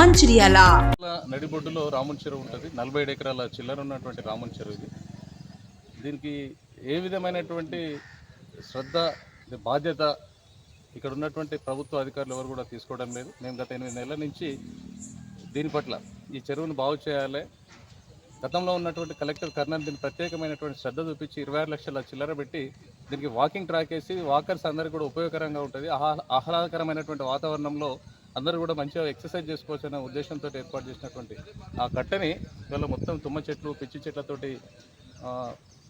మంచిర్యాల. నడిబొడ్డులో రాముని చెరువు ఉంటుంది. నలభై ఐదు ఎకరాల చిల్లర ఉన్నటువంటి రాముని చెరువు ఇది. దీనికి ఏ విధమైనటువంటి శ్రద్ధ బాధ్యత ఇక్కడ ఉన్నటువంటి ప్రభుత్వ అధికారులు ఎవరు కూడా తీసుకోవడం లేదు. మేము గత ఎనిమిది నెలల నుంచి దీని పట్ల ఈ చెరువును బాగు చేయాలి. గతంలో ఉన్నటువంటి కలెక్టర్ కర్నల్ దీనికి ప్రత్యేకమైనటువంటి శ్రద్ధ చూపించి ఇరవై ఆరు లక్షల చిల్లర పెట్టి దీనికి వాకింగ్ ట్రాక్ వేసి వాకర్స్ అందరికీ కూడా ఉపయోగకరంగా ఉంటుంది. ఆహ్లాదకరమైనటువంటి వాతావరణంలో అందరూ కూడా మంచిగా ఎక్సర్సైజ్ చేసుకోవచ్చు అనే ఉద్దేశంతో ఏర్పాటు చేసినటువంటి ఆ కట్టని ఇవాళ మొత్తం తుమ్మ చెట్లు పిచ్చి చెట్లతోటి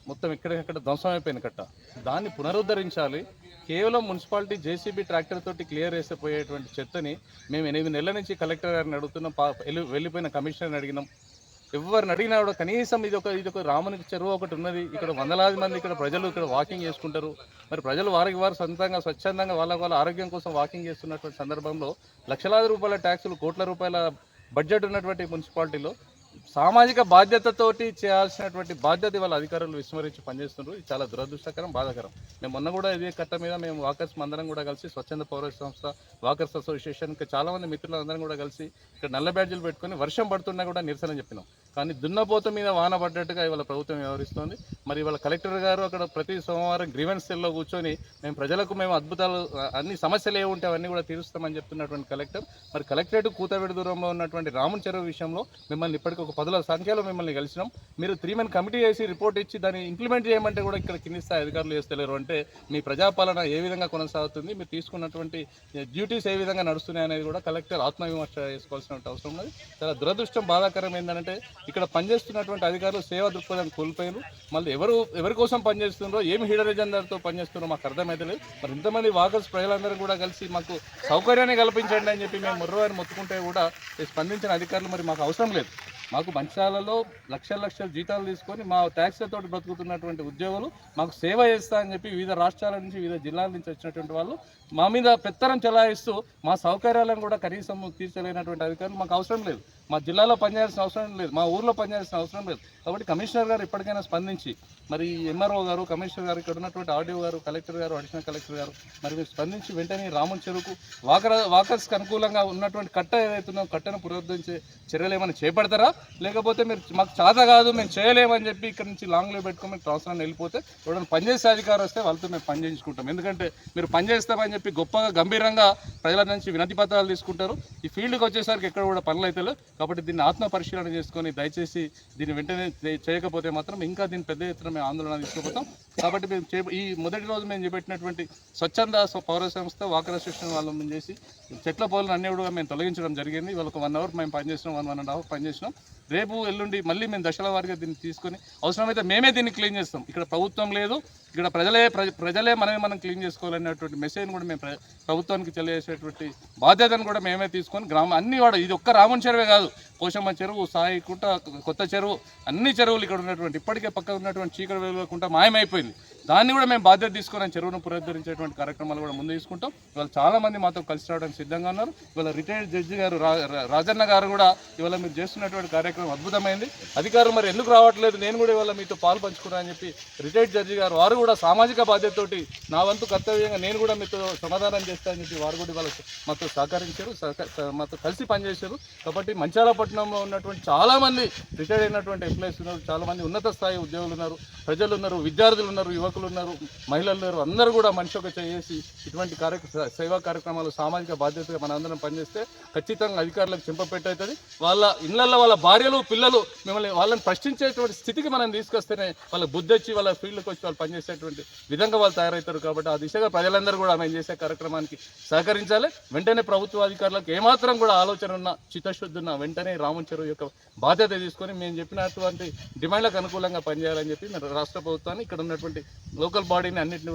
మొత్తం ఎక్కడికక్కడ ధ్వంసం అయిపోయిన కట్ట. దాన్ని పునరుద్ధరించాలి. కేవలం మున్సిపాలిటీ జేసీబీ ట్రాక్టర్ తోటి క్లియర్ చేసిపోయేటువంటి చెత్తని మేము ఎనిమిది నెలల నుంచి కలెక్టర్ గారిని అడుగుతున్నాం. పా- వెళ్ళి- వెళ్ళిపోయిన కమిషనర్ని అడిగినాం. ఎవరిని అడిగినా కూడా కనీసం ఇది ఒక ఇది ఒక రాముని చెరువు ఒకటి ఉన్నది. ఇక్కడ వందలాది మంది ఇక్కడ ప్రజలు ఇక్కడ వాకింగ్ చేసుకుంటారు. మరి ప్రజలు వారికి వారు సొంతంగా స్వచ్ఛందంగా వాళ్ళ వాళ్ళ ఆరోగ్యం కోసం వాకింగ్ చేస్తున్నటువంటి సందర్భంలో లక్షలాది రూపాయల ట్యాక్సులు కోట్ల రూపాయల బడ్జెట్ ఉన్నటువంటి మున్సిపాలిటీలో సామాజిక బాధ్యతతోటి చేయాల్సినటువంటి బాధ్యత వాళ్ళ అధికారులు విస్మరించి పనిచేస్తున్నారు. ఇది చాలా దురదృష్టకరం బాధాకరం. మేము మొన్న కూడా ఇదే కట్ట మీద మేము వాకర్స్ అందరం కూడా కలిసి స్వచ్ఛంద పౌర సంస్థ వాకర్స్ అసోసియేషన్ ఇంకా చాలా మంది కూడా కలిసి ఇక్కడ నల్ల బ్యాడ్జీలు పెట్టుకొని వర్షం పడుతున్నా కూడా నిరసన చెప్పినాం. కానీ దున్నపోత మీద వాన పడ్డట్టుగా ఇవాళ ప్రభుత్వం వ్యవహరిస్తోంది. మరి ఇవాళ కలెక్టర్ గారు అక్కడ ప్రతి సోమవారం గ్రీవెన్స్ సెల్లో కూర్చొని మేము ప్రజలకు మేము అద్భుతాలు అన్ని సమస్యలు ఏ ఉంటే అవన్నీ కూడా తీరుస్తామని చెప్తున్నటువంటి కలెక్టర్. మరి కలెక్టరేట్ కూతవేడు దూరంలో ఉన్నటువంటి రాముని చెరువు విషయంలో మిమ్మల్ని ఇప్పటికి ఒక పదుల సంఖ్యలో మిమ్మల్ని కలిసినాం. మీరు త్రీ మెన్ కమిటీ చేసి రిపోర్ట్ ఇచ్చి దాన్ని ఇంప్లిమెంట్ చేయమంటే కూడా ఇక్కడ కింది స్థాయి అధికారులు చేస్తలేరు. అంటే మీ ప్రజాపాలన ఏ విధంగా కొనసాగుతుంది మీరు తీసుకున్నటువంటి డ్యూటీస్ ఏ విధంగా నడుస్తున్నాయి అనేది కూడా కలెక్టర్ ఆత్మవిమర్శ చేసుకోవాల్సిన అవసరం ఉన్నది. చాలా దురదృష్టం బాధాకరం ఏంటంటే ఇక్కడ పనిచేస్తున్నటువంటి అధికారులు సేవా దృక్పథం కోల్పోయారు. మళ్ళీ ఎవరు ఎవరి కోసం పనిచేస్తున్నారో ఏమి హీడర్ ఎజెండాతో పనిచేస్తున్నారో మాకు అర్థమైతలేదు. మరి ఇంతమంది వాకర్స్ ప్రజలందరూ కూడా కలిసి మాకు సౌకర్యాన్ని కల్పించండి అని చెప్పి మేము ముర్రవారిని మొత్తుకుంటే కూడా ఈ స్పందించిన అధికారులు మరి మాకు అవసరం లేదు. మాకు మంచాలలో లక్షల లక్షల జీతాలు తీసుకొని మా ట్యాక్స్లతో బ్రతుకుతున్నటువంటి ఉద్యోగులు మాకు సేవ చేస్తా అని చెప్పి వివిధ రాష్ట్రాల నుంచి వివిధ జిల్లాల నుంచి వచ్చినటువంటి వాళ్ళు మా మీద పెత్తనం చెలాయిస్తూ మా సౌకర్యాలను కూడా కనీసం తీర్చలేనటువంటి అధికారులు మాకు అవసరం లేదు. మా జిల్లాలో పనిచేయాల్సిన అవసరం లేదు. మా ఊర్లో పనిచేయాల్సిన అవసరం లేదు. కాబట్టి కమిషనర్ గారు ఇప్పటికైనా స్పందించి మరి ఎంఆర్ఓ గారు కమిషనర్ గారు ఇక్కడ ఉన్నటువంటి ఆర్డీఓ గారు కలెక్టర్ గారు అడిషనల్ కలెక్టర్ గారు మరి మీరు స్పందించి వెంటనే రామన్ చెరువుకు వాకర్ వాకర్స్కి అనుకూలంగా ఉన్నటువంటి కట్ట ఏదైతుందో కట్టను పునరుద్ధరించే చర్యలు ఏమైనా చేపడతారా? లేకపోతే మీరు మాకు చేత కాదు మేము చేయలేమని చెప్పి ఇక్కడ నుంచి లాంగ్లో పెట్టుకొని మీరు ట్రాన్స్ఫర్ వెళ్ళిపోతే ఎవరైనా పనిచేసే అధికారం వస్తే వాళ్ళతో మేము పని చేయించుకుంటాం ఎందుకంటే మీరు పనిచేస్తామని చెప్పి గొప్పగా గంభీరంగా ప్రజల నుంచి వినతి పత్రాలు తీసుకుంటారు. ఈ ఫీల్డ్కి వచ్చేసరికి ఎక్కడ కూడా పనులు అయితే కాబట్టి దీన్ని ఆత్మ పరిశీలన చేసుకొని దయచేసి దీన్ని వెంటనే చేయకపోతే మాత్రం ఇంకా దీన్ని పెద్ద ఎత్తున మేము ఆందోళన తీసుకుపోతాం. కాబట్టి మేము చే ఈ మొదటి రోజు మేము చేపట్టినటువంటి స్వచ్ఛంద పౌర సంస్థ వాకర్ అసోసియేషన్ వాళ్ళ మేము చేసి చెట్ల పౌరులు అన్ని కూడా మేము తొలగించడం జరిగింది. వాళ్ళకి వన్ అవర్ మేము పనిచేసినాం వన్ వన్ అండ్ హాఫ్ పనిచేసినాం. రేపు ఎల్లుండి మళ్ళీ మేము దశల వారిగా దీన్ని తీసుకొని అవసరమైతే మేమే దీన్ని క్లీన్ చేస్తాం. ఇక్కడ ప్రభుత్వం లేదు. ఇక్కడ ప్రజలే ప్రజ- ప్రజలే మనమే మనం క్లీన్ చేసుకోవాలనేటువంటి మెసేజ్ కూడా మేము ప్రభుత్వానికి తెలియజేసేటువంటి బాధ్యతను కూడా మేమే తీసుకొని గ్రామం అన్ని కూడా ఇది ఒక్క రామన్ చెరువే కాదు. పోషమ్మ చెరువు సాయి కుంట కొత్త చెరువు అన్ని చెరువులు ఇక్కడ ఉన్నటువంటి ఇప్పటికే పక్కన ఉన్నటువంటి చీకటి వెలుగు మాయమైపోయింది. దాన్ని కూడా మేము బాధ్యత తీసుకొని చెరువును పునరుద్ధరించేటువంటి కార్యక్రమాలు కూడా ముందు తీసుకుంటాం. ఇవాళ చాలా మంది మాతో కలిసి రావడానికి సిద్ధంగా ఉన్నారు. ఇవాళ రిటైర్డ్ జడ్జి గారు రా- రా- రాజన్న గారు కూడా ఇవాళ మీరు చేస్తున్నటువంటి కార్యక్రమం అద్భుతమైంది. అధికారులు మరి ఎందుకు రావట్లేదు? నేను కూడా ఇవాళ మీతో పాలు పంచుకున్నా అని చెప్పి రిటైర్డ్ జడ్జి గారు వారు కూడా సామాజిక బాధ్యతతోటి నా వంతు కర్తవ్యంగా నేను కూడా మీతో సమాధానం చేస్తానని చెప్పి వారు కూడా ఇవాళ మాతో సహకరించారు సహక- మాతో కలిసి పనిచేశారు. కాబట్టి మంచాలపట్నంలో ఉన్నటువంటి చాలా మంది రిటైర్డ్ అయినటువంటి ఎంప్లాయీస్ ఉన్నారు చాలా మంది ఉన్నత స్థాయి ఉద్యోగులు ఉన్నారు ప్రజలు ఉన్నారు విద్యార్థులు ఉన్నారు యువకులు ఉన్నారు మహిళలు ఉన్నారు. అందరూ కూడా మనిషి ఒక చేసి ఇటువంటి కార్య సేవా కార్యక్రమాలు సామాజిక బాధ్యతగా మన అందరం పనిచేస్తే ఖచ్చితంగా అధికారులకు చింపపెట్టవుతుంది. వాళ్ళ ఇళ్ళలో వాళ్ళ భార్య ప్రజలు పిల్లలు మిమ్మల్ని వాళ్ళని ప్రశ్నించేటువంటి స్థితికి మనం తీసుకొస్తేనే వాళ్ళ బుద్ధి వచ్చి వాళ్ళ ఫీల్డ్కి వచ్చి వాళ్ళు పనిచేసేటువంటి విధంగా వాళ్ళు తయారవుతారు కాబట్టి ఆ దిశగా ప్రజలందరూ కూడా మేము చేసే కార్యక్రమానికి సహకరించాలి. వెంటనే ప్రభుత్వ అధికారులకు ఏమాత్రం కూడా ఆలోచన ఉన్న చిత్తశుద్ధి ఉన్న వెంటనే రామన్ చెరువు యొక్క బాధ్యత తీసుకొని మేము చెప్పినటువంటి డిమాండ్లకు అనుకూలంగా పనిచేయాలని చెప్పి రాష్ట్ర ప్రభుత్వాన్ని ఇక్కడ ఉన్నటువంటి లోకల్ బాడీని అన్నింటిని